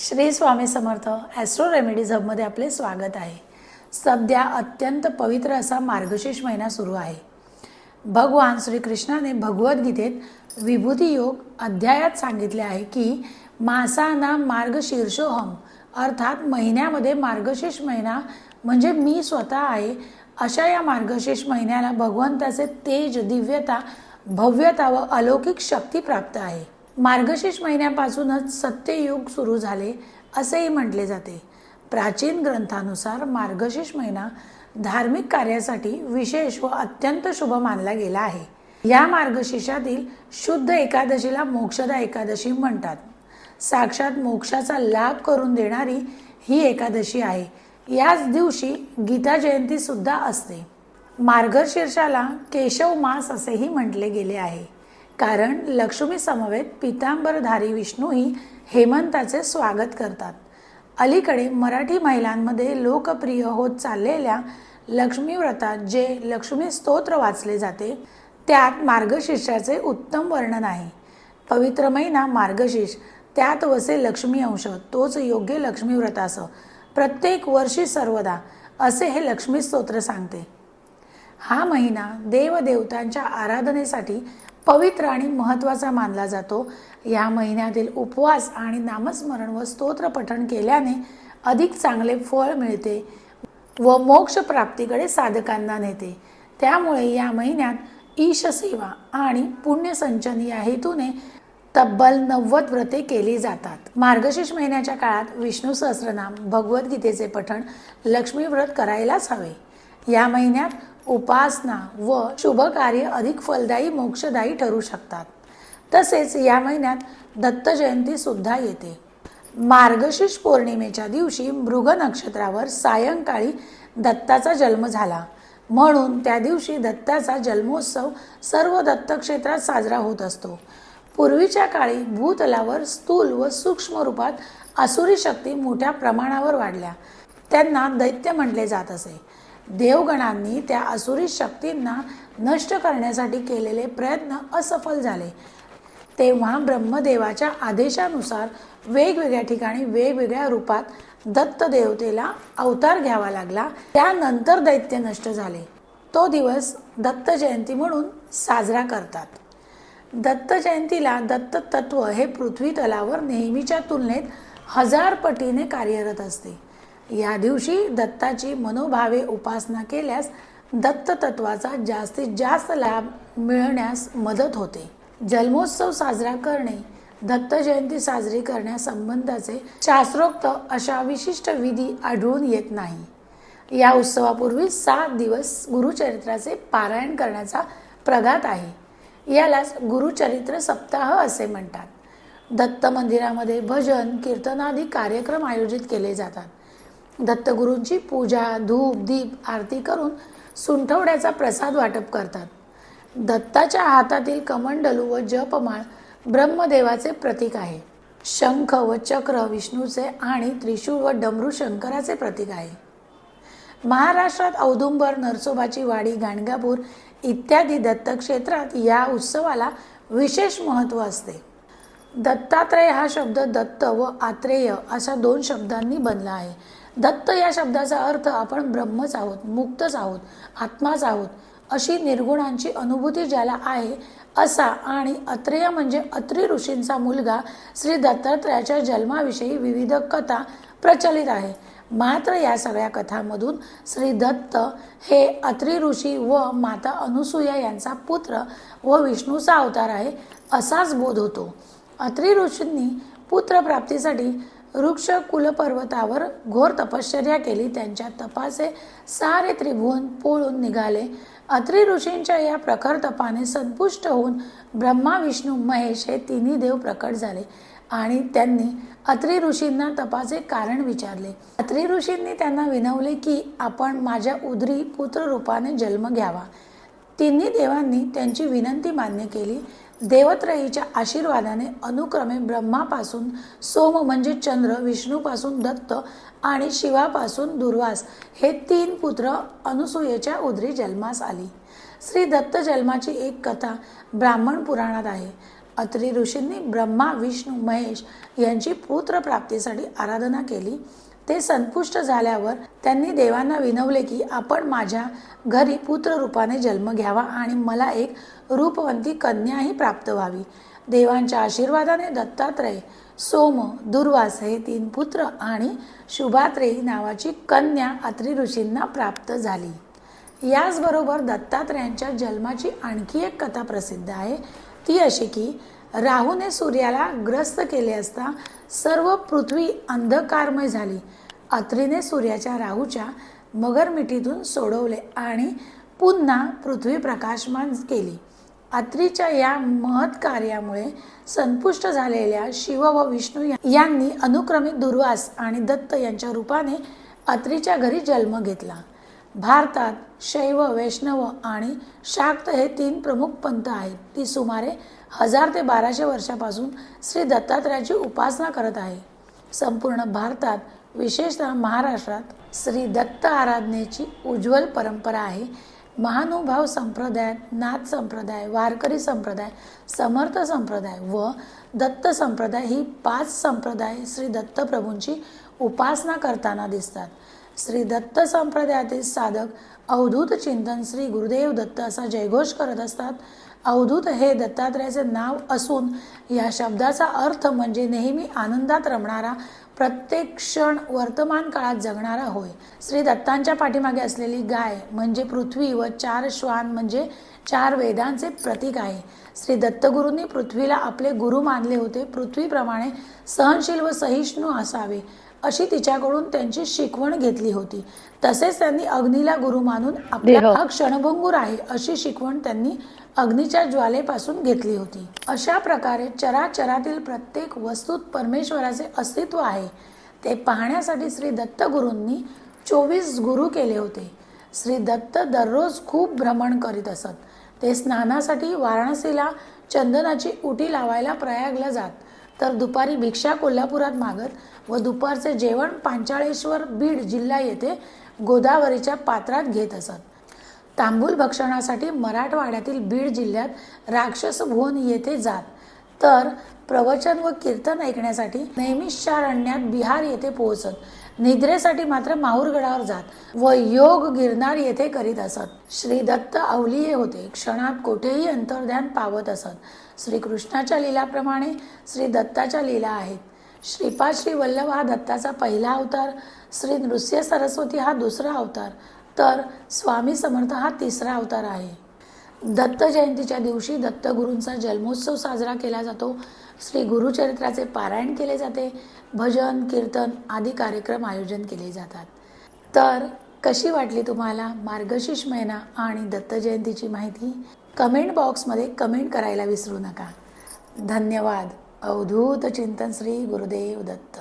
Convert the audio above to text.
Shri Swami Samarth astro remedies हबमध्ये आपले स्वागत आहे. सध्या अत्यंत पवित्र असा मार्गशीर्ष महिना सुरू आहे. भगवान श्रीकृष्णाने भगवद्गीतेत विभूती योग अध्यायात सांगितले आहे की मासाना मार्गशीर्षोहम अर्थात महिन्यामध्ये मार्गशीर्ष महिना म्हणजे मी स्वतः आहे अशा या मार्गशीर्ष महिन्याला भगवंताचे तेज दिव्यता भव्यता व अलौकिक शक्ती प्राप्त आहे. मार्गशीर्ष महिन्यापासूनच सत्ययुग सुरू झाले असेही म्हटले जाते. प्राचीन ग्रंथानुसार मार्गशीर्ष महिना धार्मिक कार्यासाठी विशेष व अत्यंत शुभ मानला गेला आहे. या मार्गशीर्षातील शुद्ध एकादशीला मोक्षदा एकादशी म्हणतात. साक्षात मोक्षाचा लाभ करून देणारी ही एकादशी आहे. याच दिवशी गीता जयंती सुद्धा असते. मार्गशीर्षाला केशव मास असेही म्हटले गेले आहे. कारण लक्ष्मीसमवेत पितांबरधारी विष्णूही हेमंताचे स्वागत करतात. अलीकडे मराठी महिलांमध्ये लोकप्रिय होत चाललेल्या लक्ष्मीव्रतात जे लक्ष्मी स्तोत्र वाचले जाते त्यात मार्गशीर्षाचे उत्तम वर्णन आहे. पवित्र महिना मार्गशीर्ष त्यात वसे लक्ष्मी अंश तोच योग्य लक्ष्मी असं प्रत्येक वर्षी सर्वदा असे हे लक्ष्मी स्तोत्र सांगते. हा महिना देवदेवतांच्या आराधनेसाठी पवित्र आणि महत्त्वाचा मानला जातो. या महिन्यातील उपवास आणि नामस्मरण व स्तोत्र पठण केल्याने अधिक चांगले फळ मिळते व मोक्ष प्राप्तीकडे साधकांना नेते. त्यामुळे या महिन्यात ईशसेवा आणि पुण्यसंचन या हेतूने तब्बल नव्वद व्रते केली जातात. मार्गशीर्ष महिन्याच्या काळात विष्णू सहस्रनाम भगवद्गीतेचे पठण लक्ष्मी व्रत करायलाच हवे. या महिन्यात उपासना व शुभ कार्य अधिक फलदायी मोक्षदायी ठरू शकतात. तसेच या महिन्यात दत्त सुद्धा येते. मार्गशीर्ष पौर्णिमेच्या दिवशी मृग नक्षत्रावर सायंकाळी दत्ताचा जन्म झाला. म्हणून त्या दिवशी दत्ताचा जन्मोत्सव सर्व दत्तक्षेत्रात साजरा होत असतो. पूर्वीच्या काळी भूतलावर स्थूल व सूक्ष्म रूपात असुरी शक्ती मोठ्या प्रमाणावर वाढल्या. त्यांना दैत्य म्हटले जात असे. देवगणांनी त्या असुरी शक्तींना नष्ट करण्यासाठी केलेले प्रयत्न असफल झाले. तेव्हा ब्रह्मदेवाच्या आदेशानुसार वेगवेगळ्या ठिकाणी वेगवेगळ्या रूपात दत्त देवतेला अवतार घ्यावा लागला. त्यानंतर दैत्य नष्ट झाले. तो दिवस दत्त जयंती म्हणून साजरा करतात. दत्त जयंतीला दत्त तत्व हे पृथ्वी तलावर नेहमीच्या तुलनेत हजार पटीने कार्यरत असते. या दिवशी दत्ताची मनोभावे उपासना केल्यास दत्त तत्वाचा जास्तीत जास्त लाभ मिळण्यास मदत होते. जन्मोत्सव साजरा करणे दत्त जयंती साजरी करण्यासंबंधाचे शास्त्रोक्त अशा विशिष्ट विधी आढळून येत नाही. या उत्सवापूर्वी सात दिवस गुरुचरित्राचे पारायण करण्याचा प्रघात आहे. यालाच गुरुचरित्र सप्ताह असे म्हणतात. दत्त मंदिरामध्ये भजन कीर्तनादी कार्यक्रम आयोजित केले जातात. दत्तगुरूंची पूजा धूप दीप आरती करून सुंठवड्याचा प्रसाद वाटप करतात. दत्ताच्या हातातील कमंडलू व जपमाळ ब्रह्मदेवाचे प्रतीक आहे. शंख व चक्र विष्णूचे आणि त्रिशूळ व डमरू शंकराचे प्रतीक आहे. महाराष्ट्रात औदुंबर नरसोबाची वाडी गाणगापूर इत्यादी दत्तक्षेत्रात या उत्सवाला विशेष महत्त्व असते. दत्तात्रेय हा शब्द दत्त व आत्रेय अशा दोन शब्दांनी बनला आहे. दत्त या शब्दाचा अर्थ आपण ब्रह्मच आहोत मुक्तच आहोत आत्माच आहोत अशी निर्गुणांची अनुभूती ज्याला आहे असा आणि अत्रेय म्हणजे अत्री ऋषींचा मुलगा श्री दत्तात्रयाच्या जन्माविषयी विविध कथा प्रचलित आहे. मात्र या सगळ्या कथांमधून श्री दत्त हे अत्री ऋषी व माता अनुसूया यांचा पुत्र व विष्णूचा अवतार आहे असाच बोध होतो. अत्री ऋषींनी पुत्रप्राप्तीसाठी वृक्ष कुलपर्वतावर घोर तपश्चर्या केली. त्यांच्या तपाचे सारे त्रिभुवन पोळून निघाले. अत्री ऋषींच्या या प्रखर तपाने संपुष्ट होऊन ब्रह्मा विष्णू महेश हे तिन्ही देव प्रकट झाले आणि त्यांनी अत्री ऋषींना तपाचे कारण विचारले. अत्री ऋषींनी त्यांना विनवले की आपण माझ्या उदरी पुत्र रूपाने जन्म घ्यावा. तिन्ही देवांनी त्यांची विनंती मान्य केली. देवत्रयीच्या आशीर्वादाने अनुक्रमे ब्रह्मापासून सोम म्हणजे चंद्र विष्णूपासून दत्त आणि शिवापासून दुर्वास हे तीन पुत्र अनुसूयेच्या उदरी जन्मास आली. श्री दत्त जन्माची एक कथा ब्राह्मण पुराणात आहे. अत्री ऋषींनी ब्रह्मा विष्णू महेश यांची पुत्र प्राप्तीसाठी आराधना केली. ते संतुष्ट झाल्यावर त्यांनी देवांना विनवले की आपण माझ्या घरी पुत्र रूपाने जन्म घ्यावा आणि मला एक रूपवंती कन्याही प्राप्त व्हावी. देवांच्या आशीर्वादाने दत्तात्रय सोम दुर्वास हे तीन पुत्र आणि शुभात्रेयी नावाची कन्या अत्री ऋषींना प्राप्त झाली. याचबरोबर दत्तात्रयांच्या जन्माची आणखी एक कथा प्रसिद्ध आहे. ती अशी की राहूने सूर्याला ग्रस्त केले असता सर्व पृथ्वी अंधकारमय झाली. अत्रीने सूर्याच्या राहूच्या मगरमिठीतून सोडवले आणि पुन्हा पृथ्वी प्रकाशमान केली. अत्रीच्या या महत् कार्यामुळे संपुष्ट झालेल्या शिव व विष्णू यांनी अनुक्रमित दुर्वास आणि दत्त यांच्या रूपाने अत्रीच्या घरी जन्म घेतला. भारतात शैव वैष्णव आणि शाक्त हे तीन प्रमुख पंथ आहेत. ती सुमारे हजार ते बाराशे वर्षापासून श्री दत्तात्रयाची उपासना करत आहे. संपूर्ण भारतात विशेषतः महाराष्ट्रात श्री दत्त आराधनेची उज्ज्वल परंपरा आहे. महानुभाव संप्रदाय नाथ संप्रदाय वारकरी संप्रदाय समर्थ संप्रदाय व दत्त संप्रदाय ही पाच संप्रदाय श्री दत्तप्रभूंची उपासना करताना दिसतात. श्री दत्त संप्रदायातील साधक अवधूत चिंतन श्री गुरुदेव दत्त असा जयघोष करत असतात. अवधूत हे दत्तात्रयाचे नाव असून या शब्दाचा अर्थ म्हणजे नेहमी आनंदात रमणारा प्रत्येक क्षण वर्तमान काळात जगणारा होय. श्री दत्तांच्या पाठीमागे असलेली गाय म्हणजे पृथ्वी व चार श्वान म्हणजे चार वेदांचे प्रतीक आहे. श्री दत्तगुरूंनी पृथ्वीला आपले गुरु मानले होते. पृथ्वीप्रमाणे सहनशील व सहिष्णू असावे अशी तिच्याकडून त्यांची शिकवण घेतली होती. तसेच त्यांनी अग्नीला गुरु मानून आपला क्षणभंगूर आहे अशी शिकवण त्यांनी अग्नीच्या ज्वालेपासून घेतली होती. अशा प्रकारे चराचरातील प्रत्येक वस्तूत परमेश्वराचे अस्तित्व आहे. ते पाहण्यासाठी श्री दत्तगुरूंनी चोवीस गुरु केले होते. श्री दत्त दररोज खूप भ्रमण करीत असत. ते स्नानासाठी वाराणसीला चंदनाची उटी लावायला प्रयागला जात. तर दुपारी भिक्षा कोल्हापुरात मागत व दुपारचे जेवण पांचाळेश्वर बीड जिल्हा येथे गोदावरीच्या पात्रात घेत असत. तांबूल भक्षणासाठी मराठवाड्यातील बीड जिल्ह्यात राक्षस भुवन येथे जात. तर प्रवचन व कीर्तन ऐकण्यासाठी नैमिषारण्यात बिहार येथे पोहोचत. निद्रेसाठी मात्र माहूरगडावर जात. व योग गिरनार येथे करीत असत. श्री दत्त अवलिये होते. क्षणात कोठेही अंतर्ध्यान पावत असत. श्रीकृष्णाच्या लीलाप्रमाणे श्री दत्ताच्या लीला आहेत. श्रीपाद श्री वल्लभ हा दत्ताचा पहिला अवतार. श्री नृसिंह सरस्वती हा दुसरा अवतार. तर स्वामी समर्थ हा तिसरा अवतार आहे. दत्त जयंतीच्या दिवशी दत्तगुरूंचा जन्मोत्सव साजरा केला जातो. श्री गुरुचरित्राचे पारायण केले जाते. भजन कीर्तन आदी कार्यक्रम आयोजन केले जातात. तर कशी वाटली तुम्हाला मार्गशीर्ष महिना आणि दत्त जयंतीची माहिती? कमेंट बॉक्समध्ये कमेंट करायला विसरू नका. धन्यवाद. अवधूत चिंतन श्री गुरुदेव दत्त.